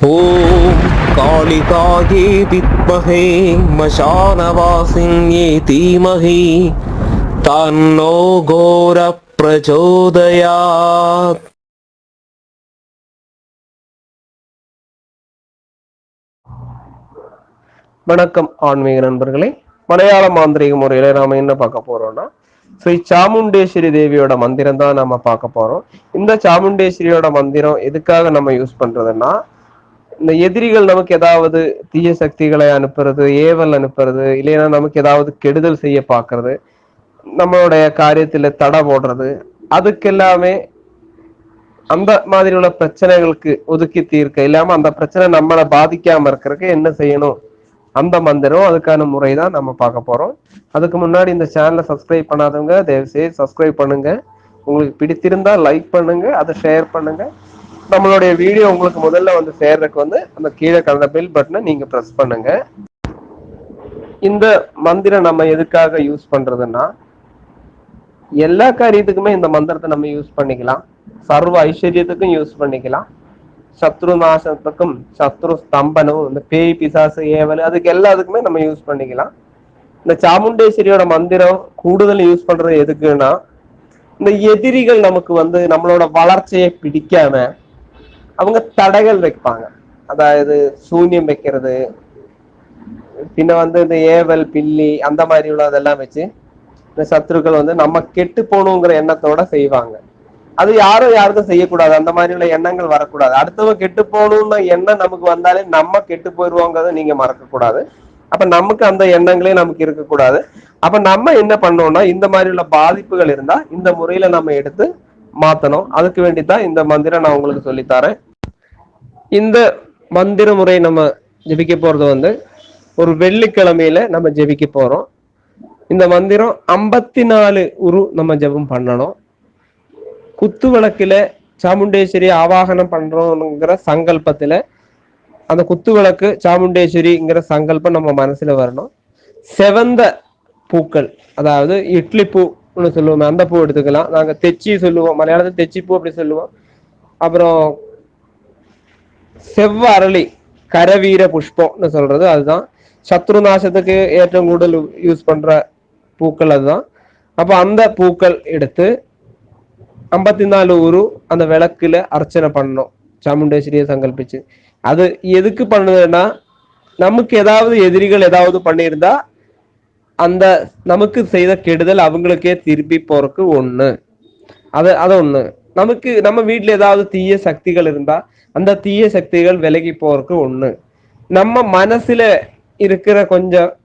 ॐ कालिकायै विद्महे मशानवासिन्ये धीमहि तन्नो घोरप्रचोदयात् வணக்கம் ஆன்மீக நண்பர்களே மலையாள மாந்திரீக முறையில நாம என்ன பார்க்க போறோம்னா ஸ்ரீ சாமுண்டேஸ்வரி தேவியோட மந்திரம் தான் நம்ம பார்க்க போறோம் இந்த சாமுண்டேஸ்வரியோட மந்திரம் எதுக்காக நம்ம யூஸ் பண்றதுன்னா இந்த எதிரிகள் நமக்கு ஏதாவது தீய சக்திகளை அனுப்புறது ஏவல் அனுப்புறது இல்லைன்னா நமக்கு ஏதாவது கெடுதல் செய்ய பார்க்கிறது நம்மளுடைய காரியத்துல தடை போடுறது அதுக்கெல்லாமே அந்த மாதிரி உள்ள பிரச்சனைகளுக்கு ஒதுக்கி தீர்க்க இல்லாம அந்த பிரச்சனை நம்மளை பாதிக்காம இருக்கிறதுக்கு என்ன செய்யணும்? அந்த மந்திரம் அதுக்கான முறை தான் நம்ம பார்க்க போறோம். அதுக்கு முன்னாடி இந்த சேனலை சப்ஸ்கிரைப் பண்ணாதவங்க தயவு செய்து சப்ஸ்கிரைப் பண்ணுங்க. உங்களுக்கு பிடித்திருந்தா லைக் பண்ணுங்க அதை ஷேர் பண்ணுங்க. நம்மளுடைய வீடியோ உங்களுக்கு முதல்ல வந்து சேர்றதுக்கு வந்து அந்த கீழே கலந்த பெல் பட்டனை நீங்க ப்ரெஸ் பண்ணுங்க. இந்த மந்திரம் நம்ம எதுக்காக யூஸ் பண்றதுன்னா எல்லா காரியத்துக்குமே இந்த மந்திரத்தை நம்ம யூஸ் பண்ணிக்கலாம். சர்வ ஐஸ்வர்யத்துக்கும் யூஸ் பண்ணிக்கலாம். சத்ரு நாசத்துக்கும் சத்ரு ஸ்தம்பனம் இந்த பேய் பிசாசு ஏவல் அதுக்கு எல்லாத்துக்குமே நம்ம யூஸ் பண்ணிக்கலாம். இந்த சாமுண்டேஸ்வரியோட மந்திரம் கூடுதல் யூஸ் பண்றது எதுக்குன்னா இந்த எதிரிகள் நமக்கு வந்து நம்மளோட வளர்ச்சியை பிடிக்காம அவங்க தடைகள் வைப்பாங்க. அதாவது சூன்யம் வைக்கிறது பின்ன வந்து இந்த ஏவல் பில்லி அந்த மாதிரி உள்ளதெல்லாம் வச்சு இந்த சத்துருக்கள் வந்து நம்ம கெட்டு போகணுங்கிற எண்ணத்தோட செய்வாங்க. அது யாரும் யாருக்கும் செய்யக்கூடாது. அந்த மாதிரி உள்ள எண்ணங்கள் வரக்கூடாது. அடுத்தவங்க கெட்டு போகணும்னு எண்ணம் நமக்கு வந்தாலே நம்ம கெட்டு போயிடுவோங்கிறத நீங்க மறக்க கூடாது அப்ப நமக்கு அந்த எண்ணங்களே நமக்கு இருக்கக்கூடாது. அப்ப நம்ம என்ன பண்ணோம்னா இந்த மாதிரி உள்ள பாதிப்புகள் இருந்தா இந்த முறையில நம்ம எடுத்து மாத்தணும். அதுக்கு வேண்டி தான் இந்த மந்திரம் நான் உங்களுக்கு சொல்லித்தரேன் இந்த மந்திர முறை நம்ம ஜெபிக்க போறது வந்து ஒரு வெள்ளிக்கிழமையில நம்ம ஜெபிக்க போறோம். இந்த மந்திரம் ஐம்பத்தி நாலு உரு நம்ம ஜெபம் பண்ணணும். குத்து விளக்குல சாமுண்டேஸ்வரி ஆவாகனம் பண்றோங்கிற சங்கல்பத்துல அந்த குத்து விளக்கு சாமுண்டேஸ்வரிங்கிற சங்கல்பம் நம்ம மனசுல வரணும். செவந்த பூக்கள் அதாவது இட்லி பூன்னு சொல்லுவோம் அந்த பூ எடுத்துக்கலாம். நாங்க தெச்சி சொல்லுவோம். மலையாளத்தில் தெச்சி பூ அப்படி சொல்லுவோம். அப்புறம் செவ்வ அரளி கரவீர புஷ்பம்னு சொல்றது அதுதான். சத்ரு நாசத்துக்கு ஏற்றம் கூடுதல் யூஸ் பண்ற பூக்கள் அதுதான். அப்ப அந்த பூக்கள் எடுத்து ஐம்பத்தி நாலு ஊரு அந்த விளக்குல அர்ச்சனை பண்ணணும். சாமுண்டேஸ்வரியை சங்கல்பிச்சு. அது எதுக்கு பண்ணுதுன்னா நமக்கு ஏதாவது எதிரிகள் ஏதாவது பண்ணியிருந்தா அந்த நமக்கு செய்த கெடுதல் அவங்களுக்கே திருப்பி போறதுக்கு ஒண்ணு. அது அது ஒண்ணு. நமக்கு நம்ம வீட்டில் ஏதாவது தீய சக்திகள் இருந்தா அந்த தீய சக்திகள் விலகி போறதுக்கு ஒண்ணு. நம்ம மனசுல இருக்கிற கொஞ்சம்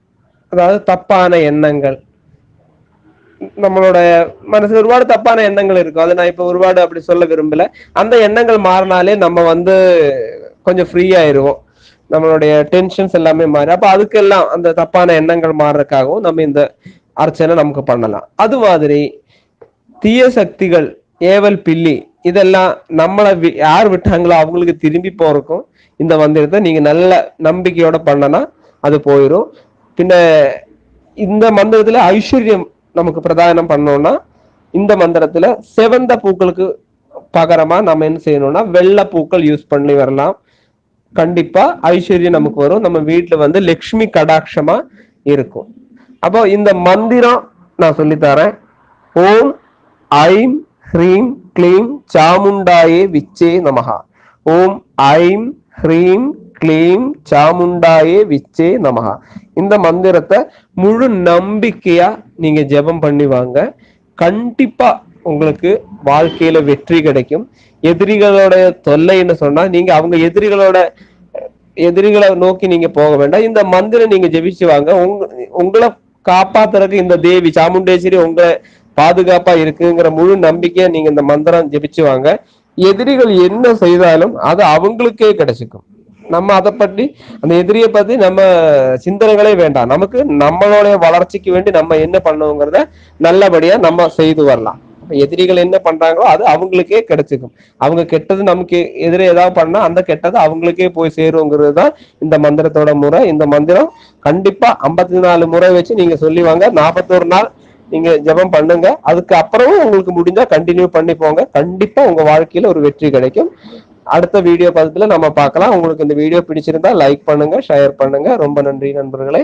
அதாவது தப்பான எண்ணங்கள். நம்மளோட மனசுல ஒருபாடு தப்பான எண்ணங்கள் இருக்கும். அதை நான் இப்ப ஒருபாடு அப்படி சொல்ல விரும்பல. அந்த எண்ணங்கள் மாறினாலே நம்ம வந்து கொஞ்சம் ஃப்ரீ ஆயிருவோம். நம்மளுடைய டென்ஷன்ஸ் எல்லாமே மாறி. அப்ப அதுக்கெல்லாம் அந்த தப்பான எண்ணங்கள் மாறுறதுக்காகவும் நம்ம இந்த அர்ச்சனை நமக்கு பண்ணலாம். அது மாதிரி தீய சக்திகள் ஏவல் பில்லி இதெல்லாம் நம்மளை வி- யார் விட்டாங்களோ அவங்களுக்கு திரும்பி போறக்கும் இந்த மந்திரத்தை நீங்க நல்ல நம்பிக்கையோட பண்ணனா அது போயிடும் பின்ன இந்த மந்திரத்துல ஐஸ்வர்யம் நமக்கு பிரதானம் பண்ணோம்னா இந்த மந்திரத்துல செவந்த பூக்களுக்கு பகரமா நம்ம என்ன செய்யணும்னா வெள்ளை பூக்கள் யூஸ் பண்ணி வரலாம். கண்டிப்பா ஐஸ்வர்யம் நமக்கு வரும். நம்ம வீட்டுல வந்து லக்ஷ்மி கடாட்சமா இருக்கும். அப்போ இந்த மந்திரம் நான் சொல்லித்தரேன் ஓம் ஐம் ஹ்ரீம் க்ளீம் சாமுண்டாயே விச்சே நமஹா. ஓம் ஐம் ஹ்ரீம் க்ளீம் சாமுண்டாயே விச்சே நமஹா. இந்த மந்திரத்தை முழு நம்பிக்கையா நீங்க ஜெபம் பண்ணி வாங்க. கண்டிப்பா உங்களுக்கு வாழ்க்கையில வெற்றி கிடைக்கும். எதிரிகளோட தொல்லைன்னு சொன்னா நீங்க அவங்க எதிரிகளோட எதிரிகளை நோக்கி நீங்க போக வேண்டாம். இந்த மந்திரம் நீங்க ஜெபிச்சு வாங்க. உங்க உங்களை காப்பாத்துறதுக்கு இந்த தேவி சாமுண்டேஸ்வரி உங்களை பாதுகாப்பா இருக்குங்கிற முழு நம்பிக்கையை நீங்க இந்த மந்திரம் ஜெபிச்சு வாங்க. எதிரிகள் என்ன செய்தாலும் அது அவங்களுக்கே கிடைச்சிக்கும். நம்ம அதை பற்றி அந்த எதிரியை பத்தி நம்ம சிந்தனைகளே வேண்டாம். நமக்கு நம்மளுடைய வளர்ச்சிக்கு வேண்டி நம்ம என்ன பண்ணுவோங்கிறத நல்லபடியா நம்ம செய்து வரலாம். எதிரிகள் என்ன பண்றாங்களோ அது அவங்களுக்கே கிடைச்சிக்கும். அவங்க கெட்டது நமக்கு எதிரே ஏதாவது பண்ணா அந்த கெட்டது அவங்களுக்கே போய் சேருங்கிறது தான் இந்த மந்திரத்தோட முறை. இந்த மந்திரம் கண்டிப்பா ஐம்பத்தி நாலு முறை வச்சு நீங்க சொல்லி வாங்க. நாற்பத்தோரு நாள் நீங்க ஜெபம் பண்ணுங்க. அதுக்கு அப்புறமும் உங்களுக்கு முடிஞ்சா கண்டினியூ பண்ணி போங்க. கண்டிப்பா உங்க வாழ்க்கையில ஒரு வெற்றி கிடைக்கும். அடுத்த வீடியோ பதத்துல நம்ம பார்க்கலாம். உங்களுக்கு இந்த வீடியோ பிடிச்சிருந்தா லைக் பண்ணுங்க ஷேர் பண்ணுங்க. ரொம்ப நன்றி நண்பர்களே.